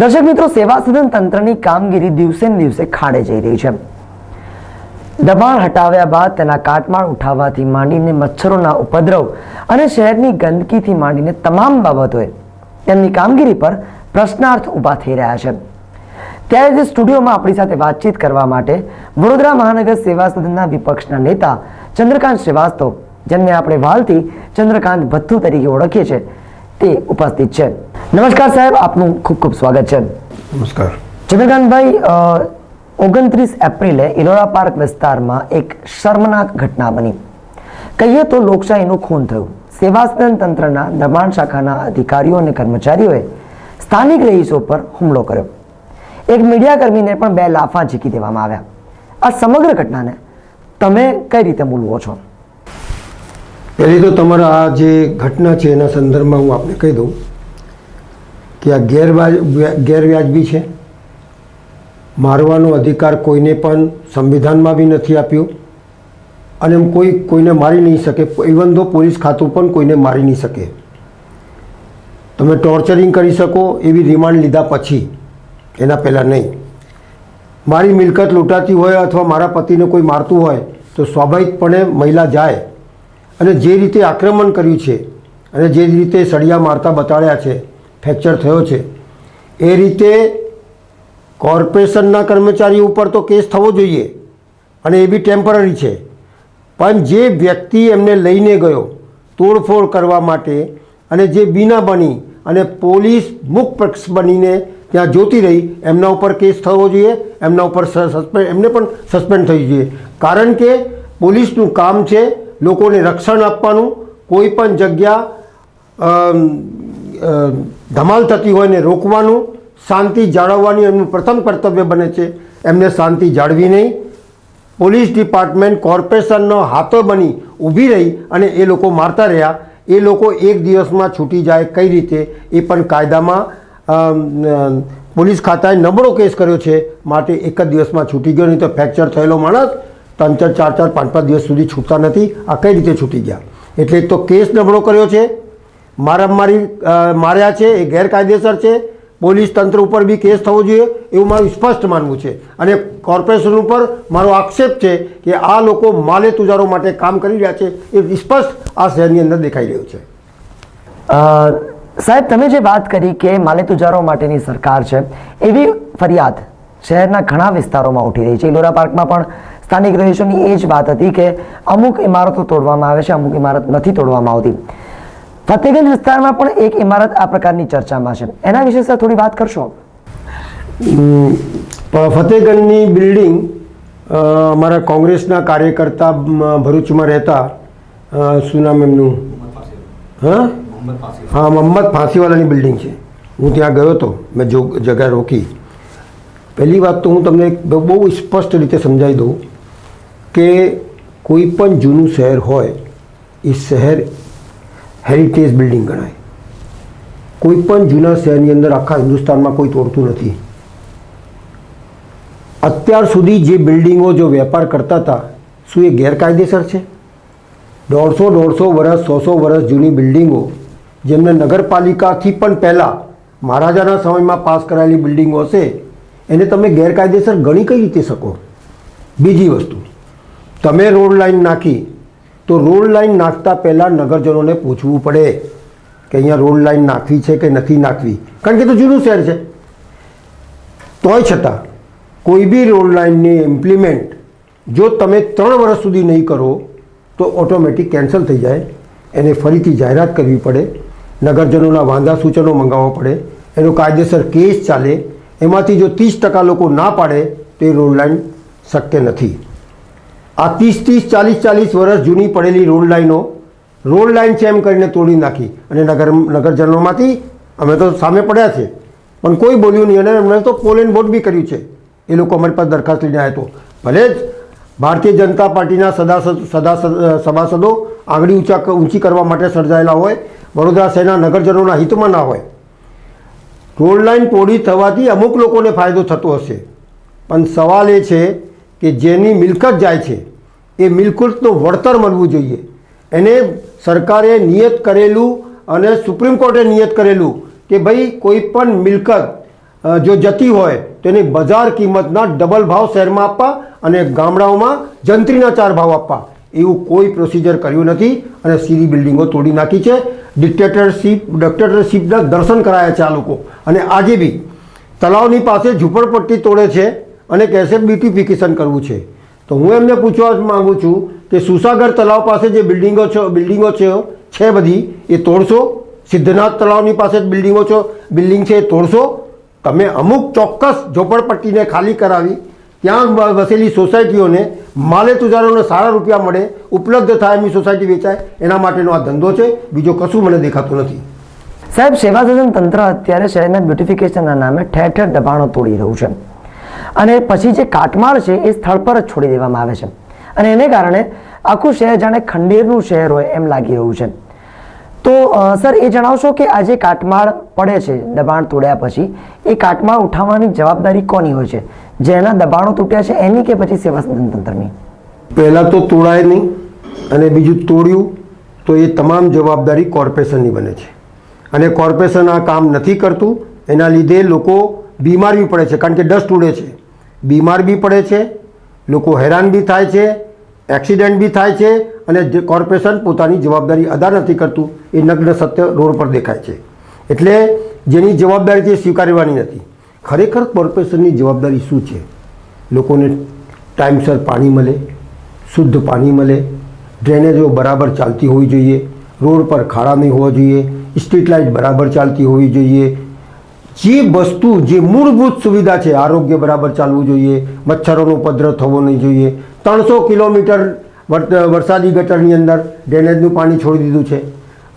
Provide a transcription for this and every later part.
દર્શક મિત્રો, સેવા સદન તંત્રની કામગીરી દિવસે ને દિવસે ખાડે જઈ રહી છે. દબાણ હટાવ્યા બાદ તેના કાટમાળ ઉઠાવવાથી માંડીને મચ્છરોના ઉપદ્રવ અને શહેરની ગંદકીથી માંડીને તમામ બાબતોએ તેમની કામગીરી પર પ્રશ્નાર્થ ઊભા થઈ રહ્યા છે. ત્યારે જે સ્ટુડિયોમાં આપણી સાથે વાતચીત કરવા માટે વડોદરા મહાનગર સેવા સદનના વિપક્ષના નેતા ચંદ્રકાંત શ્રીવાસ્તવ, જેમને આપણે વાલથી ચંદ્રકાંત ભથ્થુ તરીકે ઓળખીએ છીએ, તે ઉપસ્થિત છે. નમસ્કાર સાહેબ આપનું ખૂબ ખૂબ સ્વાગત છે. નમસ્કાર. ચંદ્રકાંતભાઈ ઓગણત્રીસ એપ્રિલે ઇલોરા પાર્ક વિસ્તારમાં એક શર્મનાક ઘટના બની. કહીએ તો લોકશાહીનું ખૂન થયું. સેવા તંત્રના દબાણ શાખાના અધિકારીઓ અને કર્મચારીઓએ સ્થાનિક રહીશો પર હુમલો કર્યો. એક મીડિયાકર્મીને પણ બે લાફા ઝીકી દેવામાં આવ્યા. આ સમગ્ર ઘટનાને તમે કઈ રીતે મૂલવો છો? પહેલી તો તમારા આ જે ઘટના છે એના સંદર્ભમાં હું આપને કહી દઉં. કે ગેરવાજ ગેરવ્યાજબી છે? મારવાનો અધિકાર કોઈને પણ સંવિધાનમાં બી નથી આપ્યો. અને એમ કોઈ કોઈને મારી નહીં શકે. ઇવન ધો પોલીસ ખાતું પણ કોઈને મારી નહીં શકે. તમે ટોર્ચરિંગ કરી શકો, એવી રિમાન્ડ લીધા પછી. એના પહેલાં નહીં. મારી મિલકત લૂંટાતી હોય અથવા મારા પતિને કોઈ મારતું હોય, તો સ્વાભાવિકપણે મહિલા જાય. અને જે રીતે આક્રમણ કર્યું છે, અને જે રીતે સળિયા મારતા બતાડ્યા છે ફ્રેક્ચર થયો છે. એ રીતે કોર્પોરેશનના કર્મચારી ઉપર તો કેસ થવો જોઈએ અને એ બી ટેમ્પરરી છે. પણ જે વ્યક્તિ એમને લઈને ગયો, તોડફોડ કરવા માટે અને જે બીના બની અને પોલીસ મુખ પક્ષ બનીને ત્યાં જોતી રહી, એમના ઉપર કેસ થવો જોઈએ, એમના ઉપર સસ્પેન્ડ એમને પણ સસ્પેન્ડ થવી જોઈએ. કારણ કે પોલીસનું કામ છે લોકોને રક્ષણ આપવાનું. કોઈ પણ જગ્યા ધમાલ થતી હોય એને રોકવાનું, શાંતિ જાળવવાની એમનું પ્રથમ કર્તવ્ય બને છે. એમને શાંતિ જાળવી નહીં. પોલીસ ડિપાર્ટમેન્ટ કોર્પોરેશનનો હાથો બની ઊભી રહી અને એ લોકો મારતા રહ્યા. એ લોકો એક દિવસમાં છૂટી જાય કઈ રીતે એ પણ કાયદામાં પોલીસ ખાતાએ નબળો કેસ કર્યો છે. માટે એક જ દિવસમાં છૂટી ગયો, નહીં તો ફ્રેક્ચર થયેલો માણસ ત્રણ ચાર ચાર ચાર, પાંચ પાંચ દિવસ સુધી છૂટતા નથી. આ કઈ રીતે છૂટી ગયા? એટલે એક તો કેસ નબળો કર્યો છે. મારામારી માર્યા છે, એ ગેરકાયદેસર છે. પોલીસ તંત્ર ઉપર બી કેસ થવો જોઈએ એવું મારું સ્પષ્ટ માનવું છે. અને કોર્પોરેશન ઉપર મારો આક્ષેપ છે કે આ લોકો માલે તુજારો માટે કામ કરી રહ્યા છે. એ સ્પષ્ટ આ શહેરની અંદર દેખાઈ રહ્યું છે. સાહેબ, તમે જે વાત કરી કે માલેતુજારો માટેની સરકાર છે, એવી ફરિયાદ શહેરના ઘણા વિસ્તારોમાં ઉઠી રહી છે. ઇલોરા પાર્કમાં પણ સ્થાનિક રહીશોની એ જ વાત હતી કે અમુક ઇમારતો તોડવામાં આવે છે, અમુક ઇમારત નથી તોડવામાં આવતી. ફતેગંજ વિસ્તારમાં પણ એક ઇમારત આ પ્રકારની ચર્ચામાં છે. એના વિશે સર થોડી વાત કરશો? ફતેગંજની બિલ્ડિંગ અમારા કોંગ્રેસના કાર્યકર્તા ભરૂચમાં રહેતા શું નામ એમનું? હા? હા, મોહમ્મદ ફાંસીવાલાની બિલ્ડિંગ છે. હું ત્યાં ગયો હતો, મેં જો, જગ્યા રોકી. પહેલી વાત તો હું તમને બહુ બહુ સ્પષ્ટ રીતે સમજાવી દઉં કે કોઈ પણ જૂનું શહેર હોય, એ શહેર હેરિટેજ બિલ્ડિંગ ગણાય. કોઈ પણ જૂના શહેરની અંદર આખા હિન્દુસ્તાનમાં કોઈ તોડતું નથી. અત્યાર સુધી જે બિલ્ડિંગો જો વેપાર કરતા હતા, શું એ ગેરકાયદેસર છે? દોઢસો દોઢસો વર્ષ સો વર્ષ જૂની બિલ્ડિંગો, જેમને નગરપાલિકાથી પણ પહેલાં મહારાજાના સમયમાં પાસ કરાયેલી બિલ્ડિંગો હશે, એને તમે ગેરકાયદેસર ગણી કઈ રીતે શકો? બીજી વસ્તુ, તમે રોડ લાઈન નાખી તો રોડ લાઈન નાખતા પહેલાં નગરજનોને પૂછવું પડે કે અહીંયા રોડ લાઇન નાખવી છે કે નથી નાખવી? કારણ કે તો જૂનું શહેર છે. તોય છતાં, કોઈ બી રોડ લાઇનની ઇમ્પ્લિમેન્ટ જો તમે ત્રણ વર્ષ સુધી નહીં કરો, તો ઓટોમેટિક કેન્સલ થઈ જાય. એને ફરીથી જાહેરાત કરવી પડે. નગરજનોના વાંધા સૂચનો મંગાવવા પડે. એનો કાયદેસર કેસ ચાલે. એમાંથી જો ત્રીસ ટકા લોકો ના પાડે, તો એ રોડ લાઇન શક્ય નથી. આ ત્રીસ ત્રીસ, ચાલીસ ચાલીસ વર્ષ જૂની પડેલી રોડ લાઈનો, રોડ લાઈન છે એમ કરીને તોડી નાખી. અને નગર, નગરજનોમાંથી અમે તો સામે પડ્યા છે. પણ કોઈ બોલ્યું નહીં અને એમણે તો પોલ એન્ડ વોટ બી કર્યું છે. એ લોકો અમારી પાસે દરખાસ્ત લઈને આવ્યો હતો ભલે જ ભારતીય જનતા પાર્ટીના સદાસદ સદા સભાસદો આંગળી ઊંચા ઊંચી કરવા માટે સર્જાયેલા હોય, વડોદરા શહેરના નગરજનોના હિતમાં ના હોય. રોડ લાઈન તોડી થવાથી અમુક લોકોને ફાયદો થતો હશે. પણ સવાલ એ છે કે જેની મિલકત જાય છે, એ મિલકતનું વળતર મળવું જોઈએ. એને સરકારે નિયત કરેલું અને સુપ્રીમ કોર્ટે નિયત કરેલું કે ભાઈ, કોઈ પણ મિલકત જો જતી હોય તો એની બજાર કિંમતના ડબલ ભાવ શહેરમાં આપવા અને ગામડાઓમાં જંત્રીના ચાર ભાવ આપવા. એવું કોઈ પ્રોસિજર કર્યું નથી અને સીધી બિલ્ડિંગો તોડી નાખી છે. ડિક્ટેટરશીપ ડિક્ટેટરશીપના દર્શન કરાયા છે આ લોકો. અને આજે બી, તળાવની પાસે ઝૂંપડપટ્ટી તોડે છે. અને કહેશે બ્યુટિફિકેશન કરવું છે. તો હું એમને પૂછવા માંગુ છું કે સુસાગર તળાવ પાસે જે બિલ્ડિંગો છે બિલ્ડિંગો છે છે બધી, એ તોડશો? સિદ્ધનાથ તળાવની પાસે જ બિલ્ડિંગો છો, બિલ્ડિંગ છે, એ તોડશો? તમે અમુક ચોક્કસ ઝોપડપટ્ટીને ખાલી કરાવી, ત્યાં વસેલી સોસાયટીઓને માલે તુજારોને સારા રૂપિયા મળે, ઉપલબ્ધ થાય એમની સોસાયટી વેચાય, એના માટેનો આ ધંધો છે, બીજો કશું મને દેખાતું નથી. સાહેબ સેવા સદન તંત્ર અત્યારે શહેરના બ્યુટિફિકેશનના નામે ઠેર ઠેર દબાણો તોડી રહ્યું છે. અને પછી જે કાટમાળ છે એ સ્થળ પર જ છોડી દેવામાં આવે છે. અને એને કારણે આખું શહેર જાણે ખંડેરનું શહેર હોય એમ લાગી રહ્યું છે. તો સર, એ જણાવશો કે આ જે કાટમાળ પડે છે દબાણ તોડ્યા પછી, એ કાટમાળ ઉઠાવવાની જવાબદારી કોની હોય છે? જેના દબાણો તૂટ્યા છે એની કે પછી સેવા સદન તંત્રની? પહેલાં તો તોડાય નહીં અને બીજું તોડ્યું તો એ તમામ જવાબદારી કોર્પોરેશનની બને છે. અને કોર્પોરેશન આ કામ નથી કરતું, એના લીધે લોકો બીમાર પડે છે કારણ કે ડસ્ટ ઉડે છે. બીમાર બી પડે છે, લોકો હેરાન બી થાય છે, એક્સિડન્ટ બી થાય છે અને કોર્પોરેશન પોતાની જવાબદારી અદા નથી કરતું, એ નગ્ન સત્ય રોડ પર દેખાય છે. એટલે જેની જવાબદારી છે સ્વીકારવાની નથી. ખરેખર કોર્પોરેશનની જવાબદારી શું છે? લોકોને ટાઈમસર પાણી મળે, શુદ્ધ પાણી મળે, ડ્રેનેજો બરાબર ચાલતી હોવી જોઈએ, રોડ પર ખાડા નહીં હોવા જોઈએ, સ્ટ્રીટ લાઇટ બરાબર ચાલતી હોવી જોઈએ જે વસ્તુ, જે મૂળભૂત સુવિધા છે, આરોગ્ય બરાબર ચાલવું જોઈએ, મચ્છરોનો ઉપદ્રવ થવો નહીં જોઈએ. ત્રણસો કિલોમીટર વર- વરસાદી ગટરની અંદર ડ્રેનેજનું પાણી છોડી દીધું છે.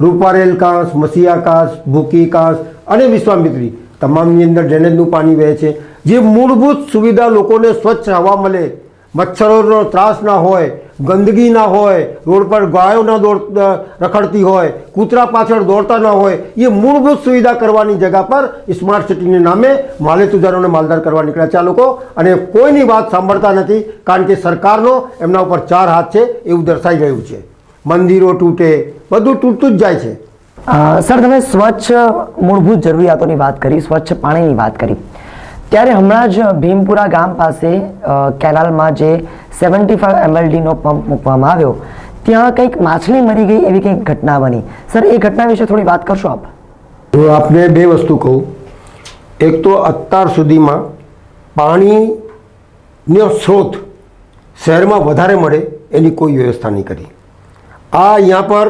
રૂપારેલ કાંસ મસિયા કાંસ, ભૂકી કાંસ અને વિશ્વામિત્રી તમામની અંદર ડ્રેનેજનું પાણી વહે છે. જે મૂળભૂત સુવિધા લોકોને સ્વચ્છ હવા મળે મચ્છરોનો ત્રાસ ના હોય ગંદકી ના હોય, રોડ પર ગાયો ના દોડ રખડતી હોય, કૂતરા પાછળ દોડતા ના હોય, એ મૂળભૂત સુવિધા કરવાની જગા પર સ્માર્ટ સિટીના નામે માલે તુજારોને માલદાર કરવા નીકળ્યા છે આ લોકો. અને કોઈની વાત સાંભળતા નથી, કારણ કે સરકારનો એમના ઉપર ચાર હાથ છે, એવું દર્શાઈ રહ્યું છે. મંદિરો તૂટે, બધું તૂટતું જ જાય છે. સર, તમે સ્વચ્છ મૂળભૂત જરૂરિયાતોની વાત કરી, સ્વચ્છ પાણીની વાત કરી. ત્યારે હમણાં જ ભીમપુરા ગામ પાસે કેનાલમાં જે સેવન્ટી ફાઈવ એમએલડીનો પંપ મૂકવામાં આવ્યો, ત્યાં કંઈક માછલી મરી ગઈ એવી કંઈક ઘટના બની. સર, એ ઘટના વિશે થોડી વાત કરશો આપ? હું આપને બે વસ્તુ કહું. એક તો અત્યાર સુધીમાં પાણીનો સ્ત્રોત શહેરમાં વધારે મળે એની કોઈ વ્યવસ્થા નહીં કરી. આ અહીંયા પર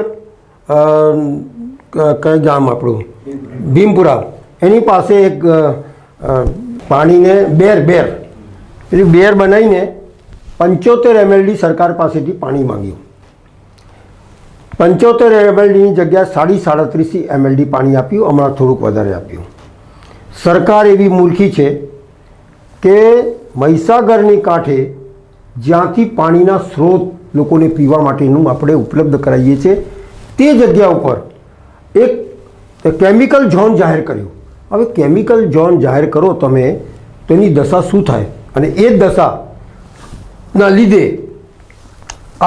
કઈ ગામ આપણું? ભીમપુરા. એની પાસે એક પાણીને બેર બેર. એટલે બેર બનાવીને પંચોતેર એમએલડી સરકાર પાસેથી પાણી માંગ્યું. પંચોતેર એમએલડીની જગ્યાએ સાડી સાડત્રીસથી એમએલડી પાણી આપ્યું, હમણાં થોડુંક વધારે આપ્યું. સરકાર એવી મૂર્ખી છે કે મહીસાગરની કાંઠે જ્યાંથી પાણીના સ્ત્રોત લોકોને પીવા માટેનું આપણે ઉપલબ્ધ કરાવીએ છીએ, તે જગ્યા ઉપર એક કેમિકલ ઝોન જાહેર કર્યું. હવે કેમિકલ ઝોન જાહેર કરો તમે તો એની દશા શું થાય? અને એ જ દશાના લીધે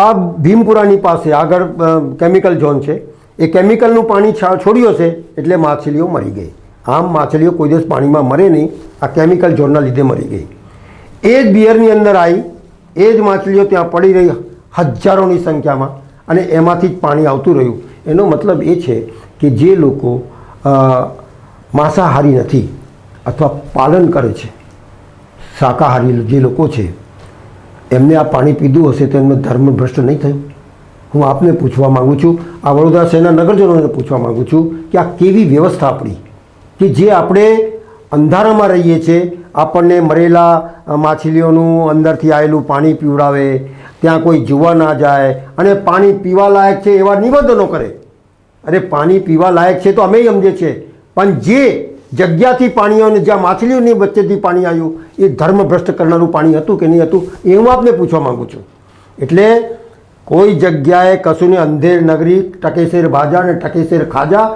આ ભીમપુરાની પાસે આગળ કેમિકલ ઝોન છે. એ કેમિકલનું પાણી છોડ્યું હશે એટલે માછલીઓ મરી ગઈ. આમ માછલીઓ કોઈ દિવસ પાણીમાં મરે નહીં, આ કેમિકલ ઝોનના લીધે મરી ગઈ. એ જ બિયરની અંદર આવી એ જ માછલીઓ ત્યાં પડી રહી હજારોની સંખ્યામાં, અને એમાંથી જ પાણી આવતું રહ્યું. એનો મતલબ એ છે કે જે લોકો માંસાહારી નથી અથવા પાલન કરે છે. શાકાહારી જે લોકો છે, એમને આ પાણી પીધું હશે તો એમનો ધર્મ ભ્રષ્ટ નહીં થયું? હું આપને પૂછવા માગું છું, આ વડોદરા શહેરના નગરજનોને પૂછવા માગું છું કે આ કેવી વ્યવસ્થા આપણી કે જે આપણે અંધારામાં રહીએ છીએ, આપણને મરેલા માછલીઓનું અંદરથી આવેલું પાણી પીવડાવે, ત્યાં કોઈ જોવા ના જાય અને પાણી પીવા લાયક છે એવા નિવેદનો કરે. અરે પાણી પીવા લાયક છે તો અમે સમજે છે પણ જે જગ્યાથી પાણી આવ્યું ને જ્યાં માછલીઓની વચ્ચેથી પાણી આવ્યું, એ ધર્મ ભ્રષ્ટ કરનારું પાણી હતું કે નહીં હતું એ હું આપને પૂછવા માગું છું. એટલે કોઈ જગ્યાએ કશુંને અંધેર નગરી, ટકેશેર ભાજા અને ટકેશેર ખાજા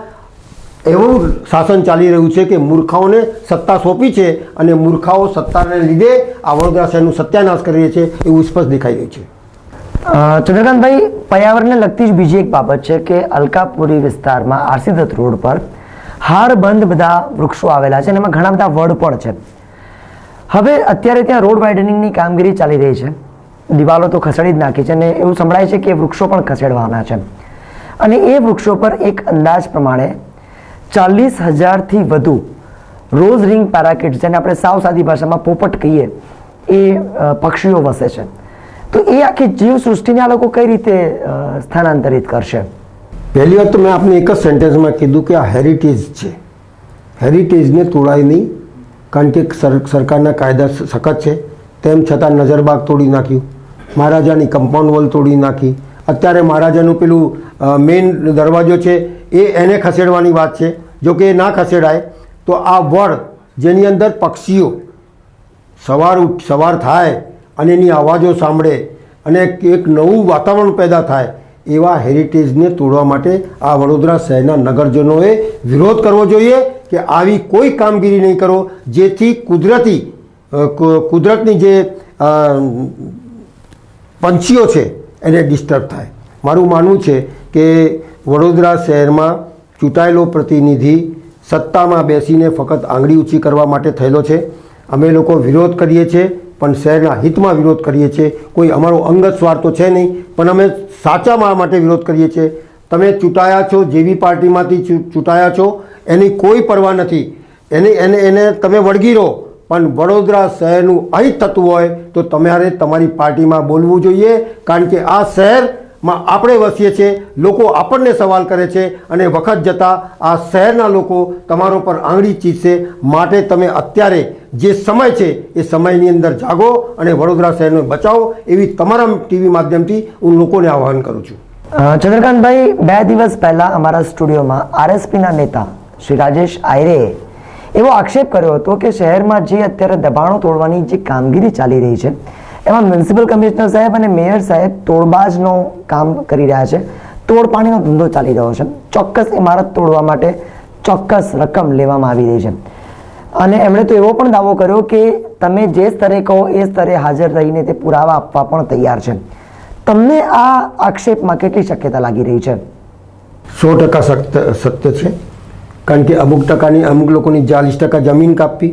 એવું શાસન ચાલી રહ્યું છે કે મૂર્ખાઓને સત્તા સોંપી છે અને મૂર્ખાઓ સત્તાને લીધે આ વડોદરા શહેરનું સત્યાનાશ કરી છે એવું સ્પષ્ટ દેખાઈ રહ્યું છે. ચંદ્રકાંતભાઈ, પર્યાવરણને લગતી જ બીજી એક બાબત છે કે અલકાપુરી વિસ્તારમાં આરસી રોડ પર હારબંધ બધા વૃક્ષો આવેલા છે અને એમાં ઘણા બધા વડ પણ છે. હવે અત્યારે ત્યાં રોડ વાઇડનિંગની કામગીરી ચાલી રહી છે. દિવાલો તો ખસેડી જ નાખી છે અને એવું સંભળાય છે કે વૃક્ષો પણ ખસેડવાના છે. અને એ વૃક્ષો પર એક અંદાજ પ્રમાણે ચાલીસ હજારથી વધુ રોઝ રિંગ પેરાકિટ, જેને આપણે સાવ સાદી ભાષામાં પોપટ કહીએ, એ પક્ષીઓ વસે છે. તો એ આખી જીવસૃષ્ટિને આ લોકો કઈ રીતે સ્થાનાંતરિત કરશે? પહેલી વાત તો મેં આપને એક જ સેન્ટેન્સમાં કીધું કે આ હેરિટેજ છે. હેરિટેજને તોડાય નહીં, કારણ કે સર, સરકારના કાયદા સખત છે. તેમ છતાં નજરબાગ તોડી નાખ્યું. મહારાજાની કમ્પાઉન્ડ વોલ તોડી નાખી. અત્યારે મહારાજાનું પેલું મેઇન દરવાજો છે, એ એને ખસેડવાની વાત છે. જો કે એ ના ખસેડાય, તો આ વડ, જેની અંદર પક્ષીઓ સવાર સવાર થાય અને એની અવાજો સાંભળે અને એક નવું વાતાવરણ પેદા થાય એવા હેરિટેજને તોડવા માટે આ વડોદરા શહેરના નગરજનોએ વિરોધ કરવો જોઈએ કે આવી કોઈ કામગીરી નહીં કરો, જેથી કુદરતી કુદરતની જે પંછીઓ છે, એને ડિસ્ટર્બ થાય. મારું માનવું છે કે વડોદરા શહેરમાં ચૂંટાયેલો પ્રતિનિધિ સત્તામાં બેસીને ફક્ત આંગળી ઊંચી કરવા માટે થયેલો છે. અમે લોકો વિરોધ કરીએ છીએ. પણ શહેરના હિતમાં વિરોધ કરીએ છીએ. કોઈ અમારો અંગત સ્વાર્થ તો છે નહીં, પણ અમે સાચા મારા માટે વિરોધ કરીએ છીએ. તમે ચૂંટાયા છો, જેવી પાર્ટીમાંથી ચૂંટાયા છો, એની કોઈ પરવા નથી. એને એને એને તમે વળગી રહો, પણ વડોદરા શહેરનું અહિત થતું હોય તો તમારે તમારી પાર્ટીમાં બોલવું જોઈએ, કારણ કે આ શહેરમાં આપણે વસીએ છીએ, લોકો આપણને સવાલ કરે છે અને વખત જતાં આ શહેરના લોકો તમારો પર આંગળી ચીજશે માટે તમે અત્યારે જે સમય છે એ સમયની અંદર જાગો અને વડોદરા શહેરને બચાવો એવી તમારા ટીવી માધ્યમથી હું લોકોને આહ્વાન કરું છું. ચંદ્રકાંતભાઈ, બે દિવસ પહેલાં અમારા સ્ટુડિયોમાં આરએસપીના નેતા શ્રી રાજેશ આયરેએ એવો આક્ષેપ કર્યો હતો કે શહેરમાં જે અત્યારે દબાણો તોડવાની જે કામગીરી ચાલી રહી છે એમાં મ્યુનિસિપલ કમિશનર સાહેબ અને મેયર સાહેબ તોડબાજનો કામ કરી રહ્યા છે. તોડપાણીનો ધંધો ચાલી રહ્યો છે. ચોક્કસ ઇમારત તોડવા માટે ચોક્કસ રકમ લેવામાં આવી રહી છે. અને એમણે તો એવો પણ દાવો કર્યો કે તમે જે સ્તરે કહો એ સ્તરે હાજર રહીને તે પુરાવા આપવા પણ તૈયાર છે. તમને આ આક્ષેપમાં કેટલી શક્યતા લાગી રહી છે? સો ટકા સત્ય છે. કારણ કે અમુક ટકાની અમુક લોકોની ચાલીસ ટકા જમીન કાપવી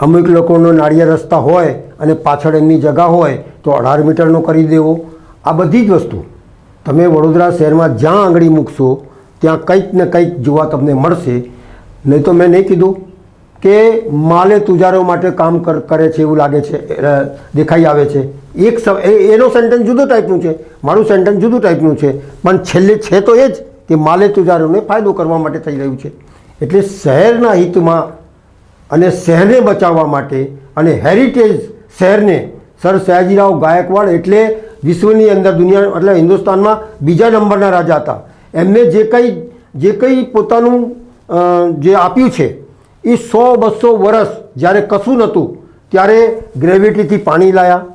અમુક લોકોનો નાળિયેર રસ્તા હોય અને પાછળ એમની જગા હોય તો અઢાર મીટરનો કરી દેવો. આ બધી જ વસ્તુ. તમે વડોદરા શહેરમાં જ્યાં આંગળી મૂકશો, ત્યાં કંઈક ને કંઈક જોવા તમને મળશે. નહીં તો મેં નહીં કીધું કે માલે તુજારો માટે કામ કર- છે એવું લાગે છે દેખાઈ આવે છે. એક સ- એનો સેન્ટેન્સ જુદો ટાઈપનું છે. મારું સેન્ટેન્સ જુદું ટાઈપનું છે. પણ છેલ્લે છે તો એ જ કે માલે તુજારોને ફાયદો કરવા માટે થઈ રહ્યું છે. એટલે શહેરના હિતમાં અને શહેરને બચાવવા માટે અને હેરિટેજ શહેરને. સર સયાજીરાવ ગાયકવાડ એટલે વિશ્વની અંદર દુનિયા, એટલે હિન્દુસ્તાનમાં બીજા નંબરના રાજા હતા. એમને જે કંઈ જે કંઈ પોતાનું જે આપ્યું છે, એ સો બસો વર્ષ જ્યારે કશું નહોતું, ત્યારે ગ્રેવિટીથી પાણી લાયા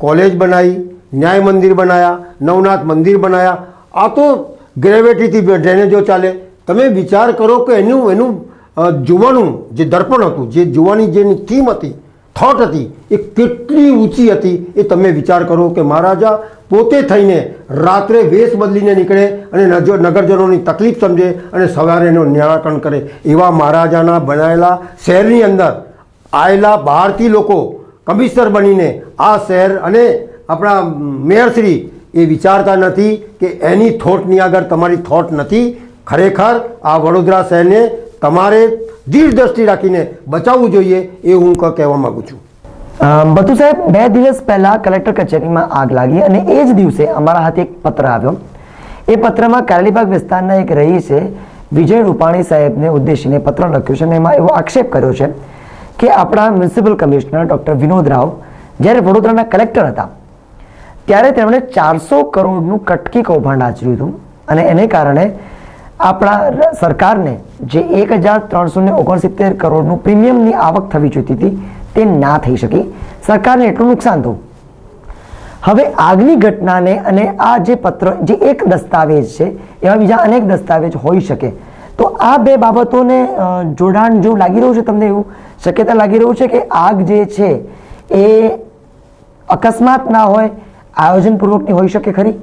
કોલેજ બનાવી, ન્યાય મંદિર બનાવ્યા નવનાથ મંદિર બનાવ્યા આ તો ગ્રેવિટીથી ડ્રેનેજો ચાલે. તમે વિચાર કરો કે એનું એનું જોવાનું જે દર્પણ હતું, જે જોવાની જેની થીમ હતી થોટ હતી, એ કેટલી ઊંચી હતી એ તમે વિચાર કરો કે મહારાજા પોતે થઈને રાત્રે વેશ બદલીને નીકળે અને નગરજનોની તકલીફ સમજે અને સવારે એનું નિરાકરણ કરે. એવા મહારાજાના બનાવેલા શહેરની અંદર આવેલા બહારથી લોકો કમિશનર બનીને આ શહેર અને આપણા મેયરશ્રી એ વિચારતા નથી કે એની થોટની આગળ તમારી થોટ નથી. ખરેખર આ વડોદરા શહેરને તમારે દીર્ઘદ્રષ્ટિ રાખીને બચાવવું જોઈએ એ હું કહેવા માગું છું. બતુ સાહેબ, બે દિવસ પહેલા કલેક્ટર કચેરીમાં આગ લાગી અને એ જ દિવસે અમારા હાથે એક પત્ર આવ્યો. એ પત્રમાં કારેલીબાગ વિસ્તારના એક રહીશે વિજય રૂપાણી સાહેબને ઉદ્દેશીને પત્ર લખ્યો છે અને એમાં એવો આક્ષેપ કર્યો છે કે આપણા municipal commissioner doctor Vinod Rao જ્યારે વડોદરાના કલેક્ટર હતા, ત્યારે તેમણે ચારસો કરોડનું કટકી કૌભાંડ આચર્યું હતું અને એને કારણે આપણા સરકારને જે એક હજાર ત્રણસો ને ઓગણસિત્તેર કરોડનું પ્રીમિયમની આવક થવી જોઈતી હતી, તે ના થઈ શકી. સરકારને એટલું નુકસાન થયું. હવે આગની ઘટનાને અને આ જે પત્ર, જે એક દસ્તાવેજ છે, એવા બીજા અનેક દસ્તાવેજ હોઈ શકે. તો આ બે બાબતોને જોડાણ જેવું લાગી રહ્યું છે તમને એવું શક્યતા લાગી રહ્યું છે કે આગ જે છે, એ અકસ્માત ના હોય, આયોજનપૂર્વકની હોઈ શકે ખરી?